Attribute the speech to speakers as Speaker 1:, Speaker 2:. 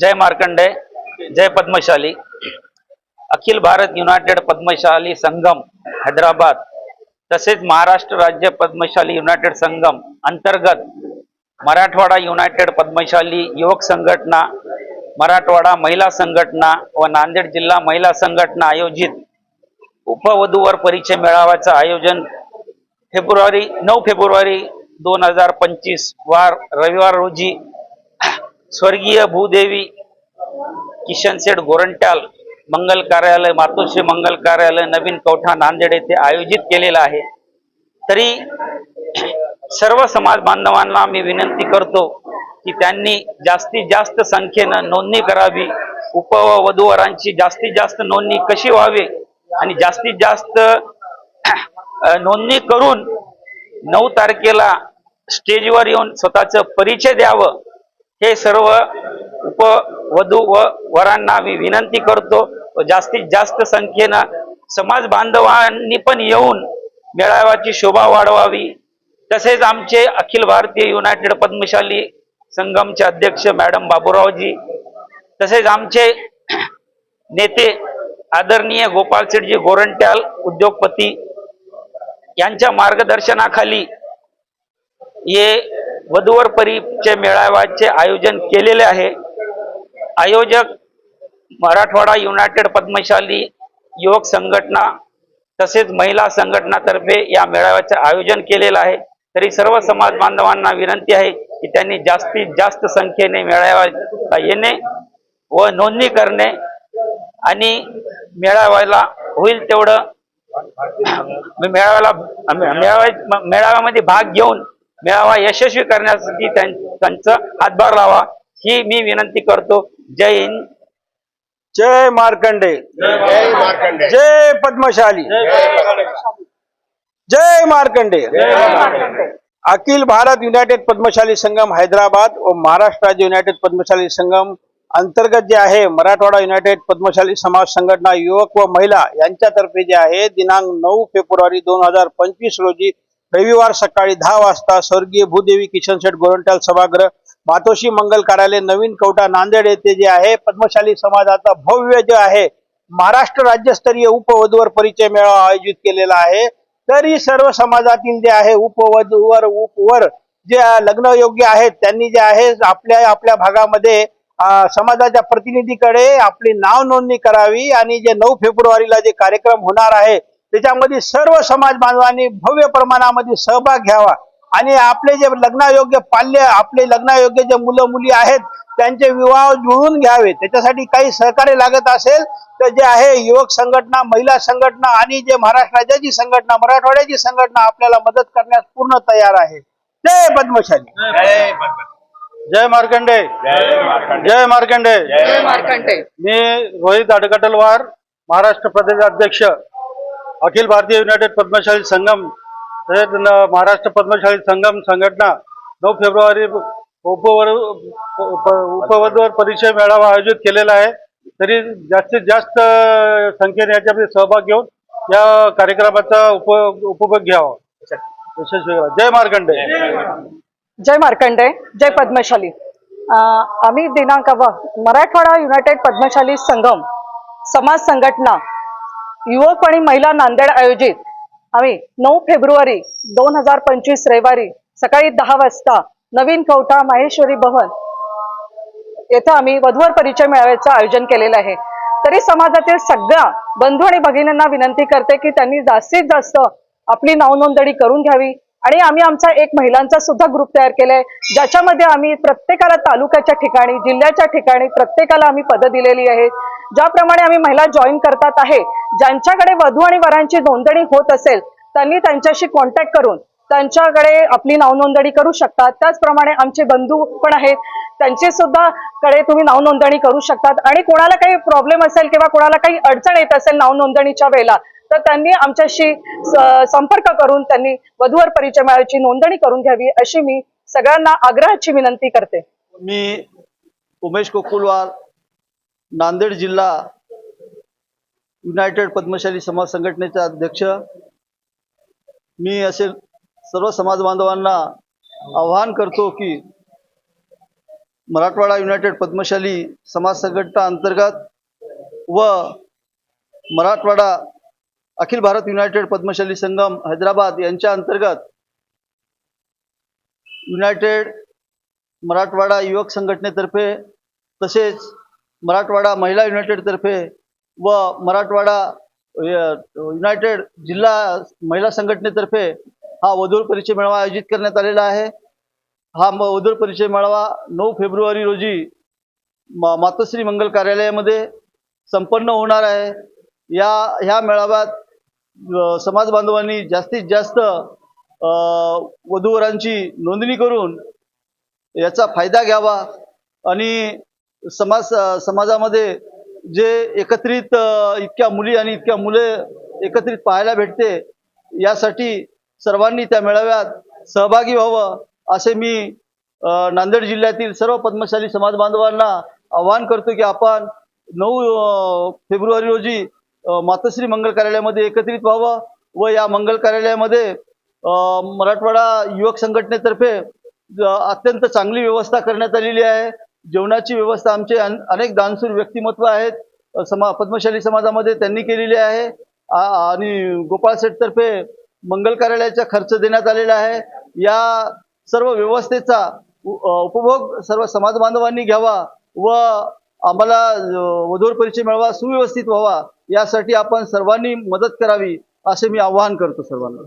Speaker 1: जय मार्कंडे जय पद्मशाली. अखिल भारत युनायटेड पद्मशाली संगम हैदराबाद. तसेच महाराष्ट्र राज्य पद्मशाली युनायटेड संगम अंतर्गत मराठवाडा युनायटेड पद्मशाली युवक संघटना मराठवाडा महिला संघटना व नांदेड जिल्हा महिला संघटना आयोजित उपवधूवर परिचय मेळाव्याचं आयोजन फेब्रुवारी नऊ फेब्रुवारी दोन हजार पंचवीस वार रविवार रोजी स्वर्गीय भूदेवी किशनसेठ गोरंट्याल मंगल कार्यालय मातोश्री मंगल कार्यालय नवीन कवठा नांदेड येथे आयोजित केलेलं आहे. तरी सर्व समाज बांधवांना मी विनंती करतो की त्यांनी जास्तीत जास्त संख्येनं नोंदणी करावी. उप व वधूवरांची जास्तीत जास्त नोंदणी कशी व्हावी आणि जास्तीत जास्त नोंदणी करून नऊ तारखेला स्टेजवर येऊन स्वतःचं परिचय द्यावं. हे सर्व उप वधू व वरांना मी विनंती करतो. व जास्तीत जास्त संख्येनं समाज बांधवांनी पण येऊन मेळाव्याची शोभा वाढवावी. तसेच आमचे अखिल भारतीय युनायटेड पद्मशाली संगमचे अध्यक्ष मॅडम बाबूरावजी तसेच आमचे नेते आदरणीय गोपाळ शेठजी गोरंट्याल उद्योगपती यांच्या मार्गदर्शनाखाली हे वधूवर परिचय मेळाव्याचे आयोजन केलेले आहे. आयोजक मराठवाडा युनायटेड पद्मशाली युवक संघटना तसेच महिला संघटनातर्फे या मेळाव्याचे आयोजन केलेलं आहे. तरी सर्व समाज बांधवांना विनंती आहे की त्यांनी जास्तीत जास्त संख्येने मेळाव्याला येणे व नोंदणी करणे आणि मेळाव्याला होईल तेवढं मेळाव्याला मेळाव्या मेळाव्यामध्ये भाग घेऊन मेळावा यशस्वी करण्यासाठी त्यां- त्यांचं हातभार लावा ही मी विनंती करतो. जय हिंद.
Speaker 2: जय मार्कंडे.
Speaker 3: जय मार्कंडे.
Speaker 2: जय पद्मशाली. जय मार्कंडे. अखिल भारत युनायटेड पद्मशाली संगम हैदराबाद व महाराष्ट्र राज्य युनायटेड पद्मशाली संगम अंतर्गत जे आहे मराठवाडा युनायटेड पद्मशाली समाज संघटना युवक व महिला यांच्यातर्फे जे आहे दिनांक नऊ फेब्रुवारी दोन हजार पंचवीस रोजी रविवार सकाळी दहा वाजता स्वर्गीय भूदेवी किशन शेठ गोरंट्याल सभागृह मातोश्री मंगल कार्यालय नवीन कवटा नांदेड येथे जे आहे पद्मशाली समाजाचा भव्य जे आहे महाराष्ट्र राज्यस्तरीय उपवधूवर परिचय मेळावा आयोजित केलेला आहे. तरी सर्व समाजातील जे आहे उपवधूवर उपवर जे लग्न योग्य आहेत त्यांनी जे आहे आपल्या आपल्या भागामध्ये समाजाच्या प्रतिनिधीकडे आपली नाव नोंदणी करावी. आणि जे नऊ फेब्रुवारीला जे कार्यक्रम होणार आहे त्याच्यामध्ये सर्व समाज बांधवांनी भव्य प्रमाणामध्ये सहभाग घ्यावा. आणि आपले जे लग्नायोग्य पाल्य आपले लग्नायोग्य जे मुलं मुली आहेत त्यांचे विवाह जुळवून घ्यावे. त्याच्यासाठी काही सहकार्य लागत असेल तर जे आहे युवक संघटना महिला संघटना आणि जे महाराष्ट्र राज्याची संघटना मराठवाड्याची संघटना आपल्याला मदत करण्यास पूर्ण तयार आहे. जय पद्मशाली.
Speaker 3: जय मार्कंडे
Speaker 2: जय मार्कंडे.
Speaker 3: जय मार्कंडे.
Speaker 2: जय मार्कंडे.
Speaker 3: जय मार्कंडे.
Speaker 2: मी रोहित अडकटलवार महाराष्ट्र प्रदेश अध्यक्ष. अखिल भारतीय युनायटेड पद्मशाली संगम तसेच महाराष्ट्र पद्मशाली संगम संघटना नऊ फेब्रुवारी उपवर उपवधवर परिचय मेळावा आयोजित केलेला आहे. तरी जास्तीत जास्त संख्येने याच्यामध्ये सहभाग घेऊन या कार्यक्रमाचा उप उपभोग घ्यावा. यशस्वी जय मार्कंडे.
Speaker 4: जय मार्कंडे. जय पद्मशाली. आम्ही दिनांक मराठवाडा युनायटेड पद्मशाली संगम समाज संघटना युवक आणि महिला नांदेड आयोजित आम्ही नऊ फेब्रुवारी दोन हजार पंचवीस रविवारी सकाळी दहा वाजता नवीन कवठा माहेश्वरी भवन येथे आम्ही वधूवर परिचय मेळाव्याचं आयोजन केलेलं आहे. तरी समाजातील सगळ्या बंधू आणि भगिनींना विनंती करते की त्यांनी जास्तीत जास्त आपली नावनोंदणी करून घ्यावी. आणि आम्ही आमचा एक महिलांचा सुद्धा ग्रुप तयार केलाय. ज्याच्यामध्ये आम्ही प्रत्येकाला तालुक्याच्या ठिकाणी जिल्ह्याच्या ठिकाणी प्रत्येकाला आम्ही पदं दिलेली आहेत. ज्याप्रमाणे आम्ही महिला जॉईन करतात आहे ज्यांच्याकडे वधू आणि वरांची नोंदणी होत असेल त्यांनी त्यांच्याशी कॉन्टॅक्ट करून त्यांच्याकडे आपली नावनोंदणी करू शकतात त्याचप्रमाणे आमचे बंधू पण आहेत त्यांचे सुद्धा कडे तुम्ही नावनोंदणी करू शकतात. आणि कोणाला काही प्रॉब्लेम असेल किंवा कोणाला काही अडचण येत असेल नावनोंदणीच्या वेळेला तर त्यांनी आमच्याशी संपर्क करून त्यांनी वधूवर परिचय मेळाव्याची नोंदणी करून घ्यावी अशी मी सगळ्यांना आग्रहाची विनंती करते.
Speaker 5: मी उमेश कोकुलवार नांदेड जिल्हा युनायटेड पद्मशाली समाज संघटनेचा अध्यक्ष. मी असे सर्व समाज बांधवांना आवाहन करतो की मराठवाडा युनायटेड पद्मशाली समाज संघटना अंतर्गत व मराठवाडा अखिल भारत युनायटेड पद्मशाली संगम हैदराबाद यांच्या अंतर्गत युनायटेड मराठवाडा युवक संघटनेतर्फे तसेच मराठवाडा महिला युनायटेडतर्फे व मराठवाडा युनायटेड जिल्हा महिला संघटनेतर्फे हा वधूर परिचय मेळावा आयोजित करण्यात आलेला आहे. हा म वधूर परिचय मेळावा नऊ फेब्रुवारी रोजी मा मातोश्री मंगल कार्यालयामध्ये संपन्न होणार आहे. या ह्या मेळाव्यात समाज बांधवांनी जास्तीत जास्त वधूवरांची नोंदणी करून याचा फायदा घ्यावा आणि समाज समाजामध्ये जे एकत्रित इतक्या मुली आणि इतक्या मुले एकत्रित पाहायला भेटते यासाठी सर्वांनी त्या मेळाव्यात सहभागी व्हावं असे मी नांदेड जिल्ह्यातील सर्व पद्मशाली समाज बांधवांना आवाहन करतो की आपण नऊ फेब्रुवारी रोजी मातोश्री मंगल कार्यालयामध्ये एकत्रित व्हावं व या मंगल कार्यालयामध्ये मराठवाडा युवक संघटनेतर्फे अत्यंत चांगली व्यवस्था करण्यात आलेली आहे. जेवणाची व्यवस्था आमचे अन- अनेक दानसूर व्यक्तिमत्व आहेत. समा पद्मशाली समाजामध्ये त्यांनी केलेली आहे. आ- आणि गोपाळसेठतर्फे मंगल कार्यालयाचा खर्च देण्यात आलेला आहे. या सर्व व्यवस्थेचा उपभोग सर्व समाज बांधवांनी घ्यावा व आम्हाला वधूर परिचय मिळावा सुव्यवस्थित व्हावा. यासाठी आपण सर्वांनी मदत करावी असे मी आवाहन करतो सर्वांना.